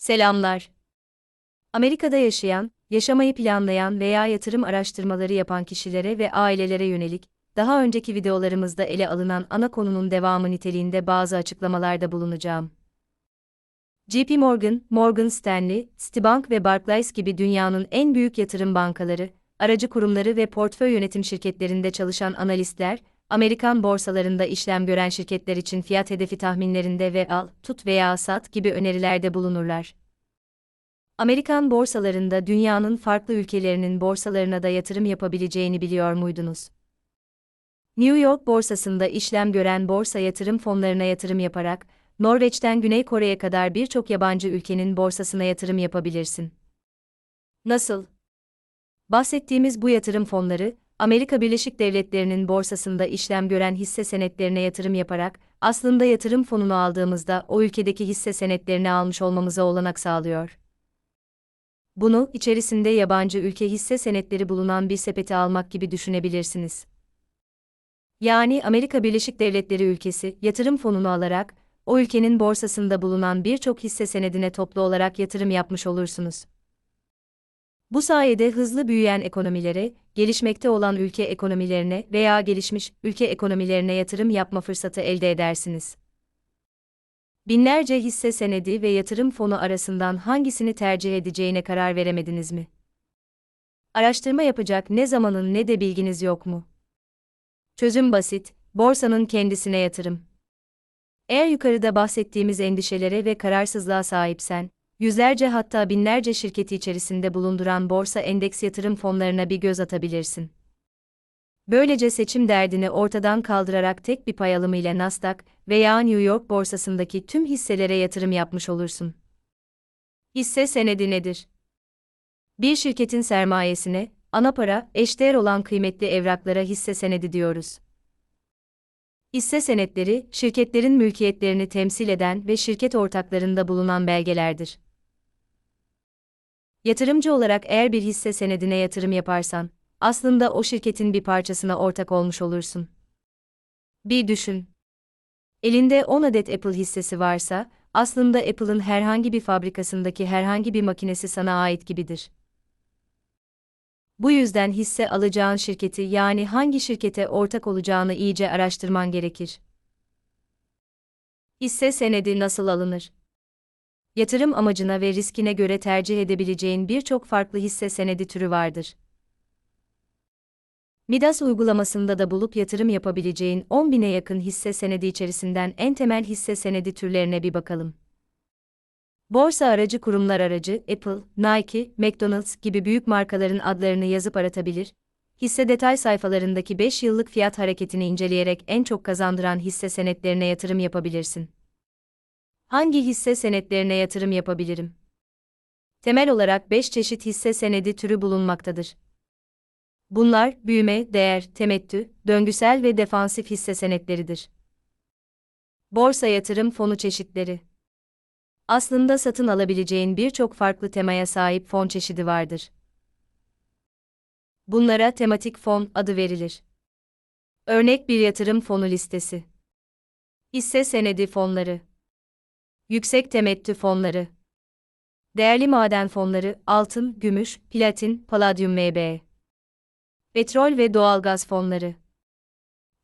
Selamlar. Amerika'da yaşayan, yaşamayı planlayan veya yatırım araştırmaları yapan kişilere ve ailelere yönelik, daha önceki videolarımızda ele alınan ana konunun devamı niteliğinde bazı açıklamalarda bulunacağım. JP Morgan, Morgan Stanley, Citibank ve Barclays gibi dünyanın en büyük yatırım bankaları, aracı kurumları ve portföy yönetim şirketlerinde çalışan analistler, Amerikan borsalarında işlem gören şirketler için fiyat hedefi tahminlerinde ve al, tut veya sat gibi önerilerde bulunurlar. Amerikan borsalarında dünyanın farklı ülkelerinin borsalarına da yatırım yapabileceğini biliyor muydunuz? New York borsasında işlem gören borsa yatırım fonlarına yatırım yaparak, Norveç'ten Güney Kore'ye kadar birçok yabancı ülkenin borsasına yatırım yapabilirsin. Nasıl? Bahsettiğimiz bu yatırım fonları, Amerika Birleşik Devletleri'nin borsasında işlem gören hisse senetlerine yatırım yaparak, aslında yatırım fonunu aldığımızda o ülkedeki hisse senetlerini almış olmamıza olanak sağlıyor. Bunu, içerisinde yabancı ülke hisse senetleri bulunan bir sepeti almak gibi düşünebilirsiniz. Yani Amerika Birleşik Devletleri ülkesi, yatırım fonunu alarak, o ülkenin borsasında bulunan birçok hisse senedine toplu olarak yatırım yapmış olursunuz. Bu sayede hızlı büyüyen ekonomilere, gelişmekte olan ülke ekonomilerine veya gelişmiş ülke ekonomilerine yatırım yapma fırsatı elde edersiniz. Binlerce hisse senedi ve yatırım fonu arasından hangisini tercih edeceğine karar veremediniz mi? Araştırma yapacak ne zamanın ne de bilginiz yok mu? Çözüm basit, borsanın kendisine yatırım. Eğer yukarıda bahsettiğimiz endişelere ve kararsızlığa sahipsen, yüzlerce hatta binlerce şirketi içerisinde bulunduran borsa endeks yatırım fonlarına bir göz atabilirsin. Böylece seçim derdini ortadan kaldırarak tek bir pay alımıyla Nasdaq veya New York borsasındaki tüm hisselere yatırım yapmış olursun. Hisse senedi nedir? Bir şirketin sermayesine, ana para, eşdeğer olan kıymetli evraklara hisse senedi diyoruz. Hisse senetleri, şirketlerin mülkiyetlerini temsil eden ve şirket ortaklarında bulunan belgelerdir. Yatırımcı olarak eğer bir hisse senedine yatırım yaparsan, aslında o şirketin bir parçasına ortak olmuş olursun. Bir düşün. Elinde 10 adet Apple hissesi varsa, aslında Apple'ın herhangi bir fabrikasındaki herhangi bir makinesi sana ait gibidir. Bu yüzden hisse alacağın şirketi yani hangi şirkete ortak olacağını iyice araştırman gerekir. Hisse senedi nasıl alınır? Yatırım amacına ve riskine göre tercih edebileceğin birçok farklı hisse senedi türü vardır. Midas uygulamasında da bulup yatırım yapabileceğin 10 bine yakın hisse senedi içerisinden en temel hisse senedi türlerine bir bakalım. Borsa aracı kurumlar aracı, Apple, Nike, McDonald's gibi büyük markaların adlarını yazıp aratabilir, hisse detay sayfalarındaki 5 yıllık fiyat hareketini inceleyerek en çok kazandıran hisse senetlerine yatırım yapabilirsin. Hangi hisse senetlerine yatırım yapabilirim? Temel olarak 5 çeşit hisse senedi türü bulunmaktadır. Bunlar büyüme, değer, temettü, döngüsel ve defansif hisse senetleridir. Borsa yatırım fonu çeşitleri. Aslında satın alabileceğin birçok farklı temaya sahip fon çeşidi vardır. Bunlara tematik fon adı verilir. Örnek bir yatırım fonu listesi. Hisse senedi fonları. Yüksek temettü fonları. Değerli maden fonları, altın, gümüş, platin, paladyum MB. Petrol ve doğalgaz fonları.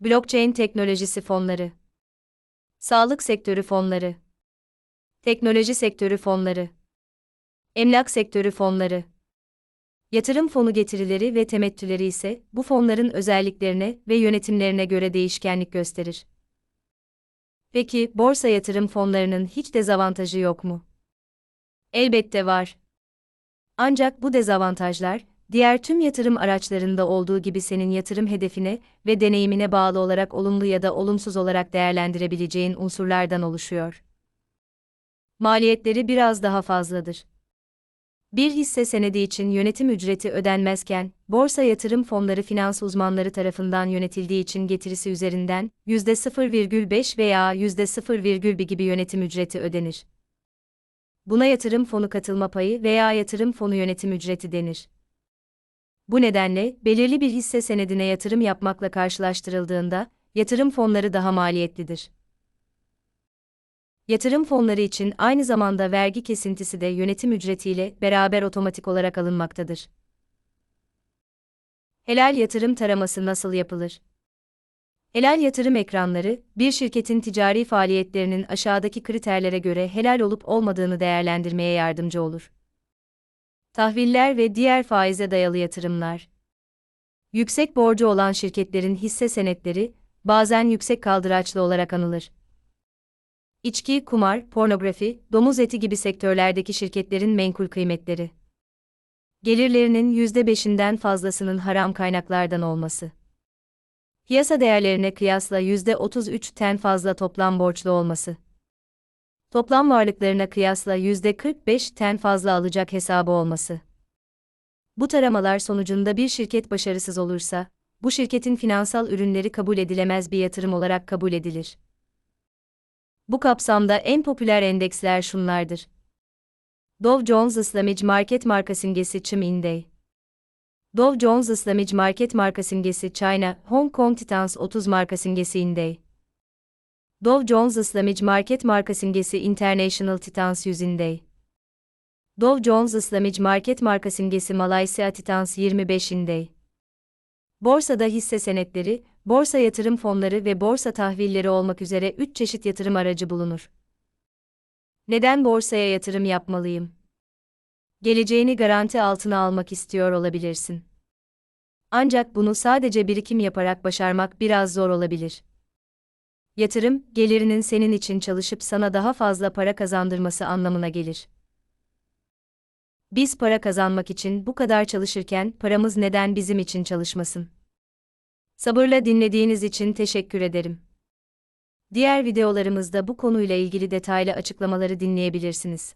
Blockchain teknolojisi fonları. Sağlık sektörü fonları. Teknoloji sektörü fonları. Emlak sektörü fonları. Yatırım fonu getirileri ve temettüleri ise bu fonların özelliklerine ve yönetimlerine göre değişkenlik gösterir. Peki borsa yatırım fonlarının hiç dezavantajı yok mu? Elbette var. Ancak bu dezavantajlar diğer tüm yatırım araçlarında olduğu gibi senin yatırım hedefine ve deneyimine bağlı olarak olumlu ya da olumsuz olarak değerlendirebileceğin unsurlardan oluşuyor. Maliyetleri biraz daha fazladır. Bir hisse senedi için yönetim ücreti ödenmezken, borsa yatırım fonları finans uzmanları tarafından yönetildiği için getirisi üzerinden %0,5 veya %0,1 gibi yönetim ücreti ödenir. Buna yatırım fonu katılma payı veya yatırım fonu yönetim ücreti denir. Bu nedenle belirli bir hisse senedine yatırım yapmakla karşılaştırıldığında yatırım fonları daha maliyetlidir. Yatırım fonları için aynı zamanda vergi kesintisi de yönetim ücretiyle beraber otomatik olarak alınmaktadır. Helal yatırım taraması nasıl yapılır? Helal yatırım ekranları, bir şirketin ticari faaliyetlerinin aşağıdaki kriterlere göre helal olup olmadığını değerlendirmeye yardımcı olur. Tahviller ve diğer faize dayalı yatırımlar. Yüksek borcu olan şirketlerin hisse senetleri, bazen yüksek kaldıraçlı olarak anılır. İçki, kumar, pornografi, domuz eti gibi sektörlerdeki şirketlerin menkul kıymetleri. Gelirlerinin %5'inden fazlasının haram kaynaklardan olması. Piyasa değerlerine kıyasla %33'ten fazla toplam borçlu olması. Toplam varlıklarına kıyasla %45'ten fazla alacak hesabı olması. Bu taramalar sonucunda bir şirket başarısız olursa, bu şirketin finansal ürünleri kabul edilemez bir yatırım olarak kabul edilir. Bu kapsamda en popüler endeksler şunlardır. Dow Jones Islamic Market marka simgesi Çim Index. Dow Jones Islamic Market marka simgesi China, Hong Kong Titans 30 marka simgesi Index. Dow Jones Islamic Market marka simgesi International Titans 100 Index. Dow Jones Islamic Market marka simgesi Malaysia Titans 25 Index. Borsada hisse senetleri, borsa yatırım fonları ve borsa tahvilleri olmak üzere 3 çeşit yatırım aracı bulunur. Neden borsaya yatırım yapmalıyım? Geleceğini garanti altına almak istiyor olabilirsin. Ancak bunu sadece birikim yaparak başarmak biraz zor olabilir. Yatırım, gelirinin senin için çalışıp sana daha fazla para kazandırması anlamına gelir. Biz para kazanmak için bu kadar çalışırken paramız neden bizim için çalışmasın? Sabırla dinlediğiniz için teşekkür ederim. Diğer videolarımızda bu konuyla ilgili detaylı açıklamaları dinleyebilirsiniz.